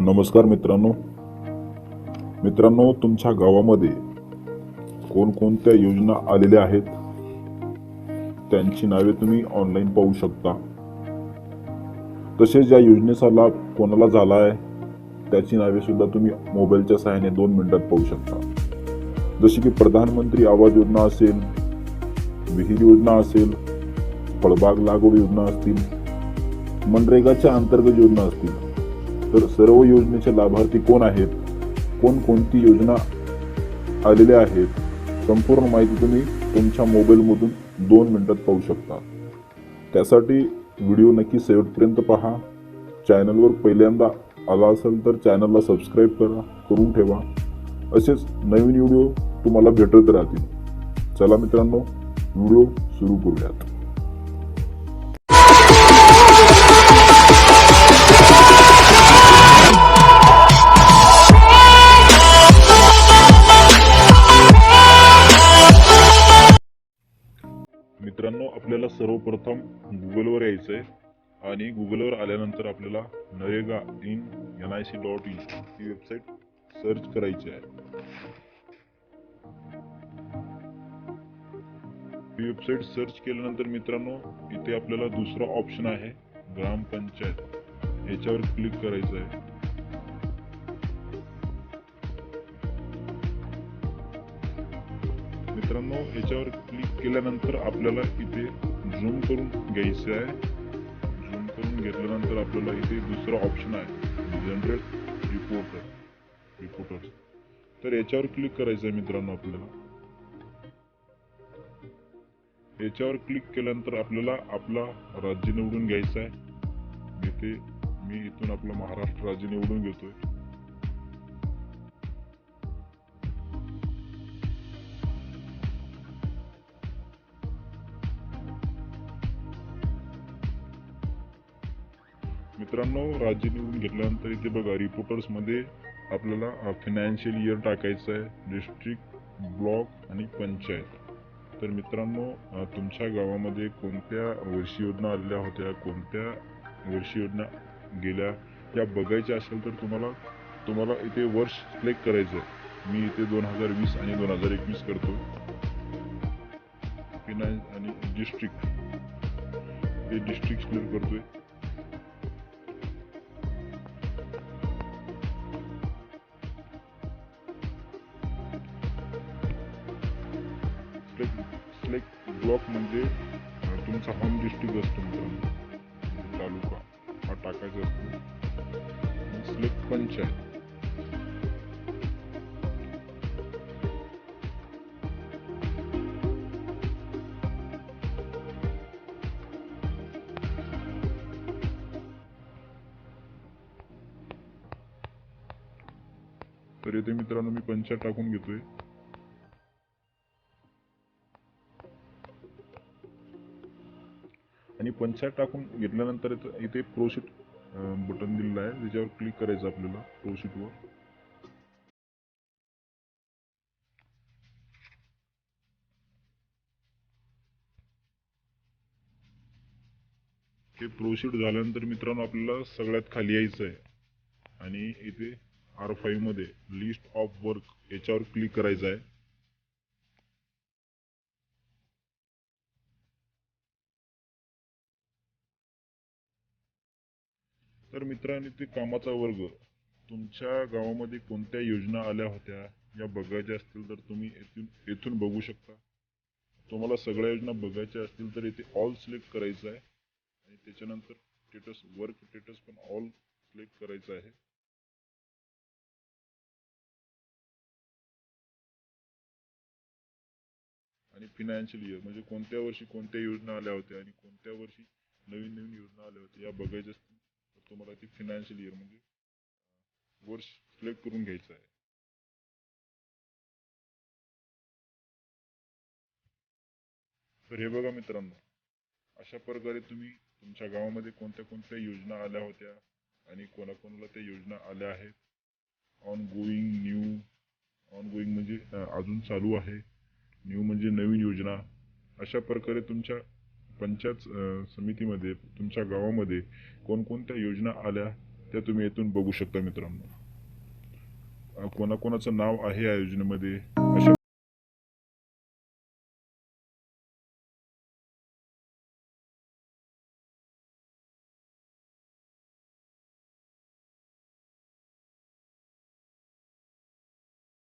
नमस्कार मित्रांनो. मित्रांनो तुमच्या गावामध्ये कोणकोणत्या योजना आलेल्या आहेत? त्यांची नावे तुम्ही ऑनलाईन पाहू शकता. तसेच या योजनेचा लाभ कोणाला झाला आहे? त्याची नावे सुद्धा तुम्ही मोबाईलच्या सहाय्याने दोन मिनिटात पाहू शकता. जसे की प्रधानमंत्री आवाज योजना असेल विहीर योजना असेल फळबाग लागवड योजना असतील मनरेगाच्या अंतर्गत योजना असतील. तर सर्व योजनेचे लाभार्थी कोण आहेत? कोणकोणती योजना आलेल्या आहेत? संपूर्ण माहिती तुम्ही तुमच्या मोबाईलमधून दोन मिनटात पाहू शकता. त्यासाठी व्हिडिओ नक्की शेवटपर्यंत पहा. चॅनलवर पहिल्यांदा आला असेल तर चॅनलला सबस्क्राईब करा करून ठेवा. असेच नवीन व्हिडिओ तुम्हाला भेटत राहतील. चला मित्रांनो व्हिडिओ सुरू करूयात. आपल्याला सर्वप्रथम गुगलवर यायचं आहे आणि गुगलवर आल्यानंतर आपल्याला NREGA in N I C dot in he website search करायची आहे. ही वेबसाईट सर्च केल्यानंतर मित्रांनो इथे आपल्याला दुसरा ऑप्शन आहे ग्रामपंचायत. याच्यावर क्लिक करायचं आहे मित्रांनो याच्यावर क्लिक केल्यानंतर आपल्याला इथे झूम करून घ्यायचं आहे. झूम करून घेतल्यानंतर आपल्याला इथे दुसरा ऑप्शन आहे. जनरेट रिपोर्टर रिपोर्टर्स तर याच्यावर क्लिक करायचं आहे मित्रांनो आपल्याला. याच्यावर क्लिक केल्यानंतर आपल्याला आपला राज्य निवडून घ्यायचा आहे इथे मी इथून आपलं महाराष्ट्र राज्य निवडून घेतोय. मित्रांनो राज्य निवडून घेतल्यानंतर इथे बघा रिपोर्टर्समध्ये आपल्याला फिनान्शियल इयर टाकायचं आहे. डिस्ट्रिक्ट ब्लॉक आणि पंचायत. तर मित्रांनो तुमच्या गावामध्ये कोणत्या वर्षी योजना आलेल्या होत्या? कोणत्या वर्षी योजना गेल्या? या बघायच्या असेल तर तुम्हाला तुम्हाला इथे वर्ष सिलेक्ट करायचं आहे मी इथे दोन हजार वीस आणि दोन हजार एकवीस करतो. फिनान्स आणि डिस्ट्रिक्ट हे डिस्ट्रिक्ट सिलेक्ट करतोय. सिलेक्ट सिलेक्ट ब्लॉक म्हणजे तुमचा होम डिस्ट्रिक्ट असतो मित्रांनो. म्हणजे तालुका. हा टाकायचा असतो. सिलेक्ट पंचायत. तर येथे मित्रांनो मी पंचायत टाकून घेतोय. आणि पंचायत टाकून घेतल्यानंतर इथं- इथे प्रोशीट बटन दिलेलं आहे. त्याच्यावर क्लिक करायचं आपल्याला प्रोशीटवर हे प्रोशीट झाल्यानंतर मित्रांनो आपल्याला सगळ्यात खाली यायचं आहे. आणि इथे आर फाईव्हमध्ये लिस्ट ऑफ वर्क याच्यावर क्लिक करायचं आहे. तर मित्रांनी ते कामाचा वर्ग. तुमच्या गावामध्ये कोणत्या योजना आल्या होत्या? या बघायच्या असतील तर तुम्ही येथून येथून बघू शकता. तुम्हाला सगळ्या योजना बघायच्या असतील तर इथे ऑल सिलेक्ट करायचं आहे. आणि त्याच्यानंतर स्टेटस वर्क स्टेटस पण ऑल सिलेक्ट करायचं आहे. आणि फिनान्शियल इयर म्हणजे कोणत्या वर्षी कोणत्या योजना आल्या होत्या आणि कोणत्या वर्षी नवीन नवीन योजना आल्या होत्या या बघायच्या असतील तुम्हाला ती फिनान्शियल इयर म्हणजे वर्ष सिलेक्ट करून घ्यायचं आहे. तर हे बघा मित्रांनो अशा प्रकारे तुम्ही तुमच्या गावामध्ये कोणत्या कोणत्या योजना आल्या होत्या आणि कोणाकोणाला त्या योजना आल्या आहेत? On going new on going म्हणजे अजून चालू आहे. न्यू म्हणजे नवीन योजना. अशा प्रकारे तुमच्या पंचायत समितीमध्ये तुमच्या गावामध्ये कोणकोणत्या योजना आल्या त्या तुम्ही येथून बघू शकता मित्रांनो. कोणाकोणाचं नाव आहे या योजनेमध्ये? अशा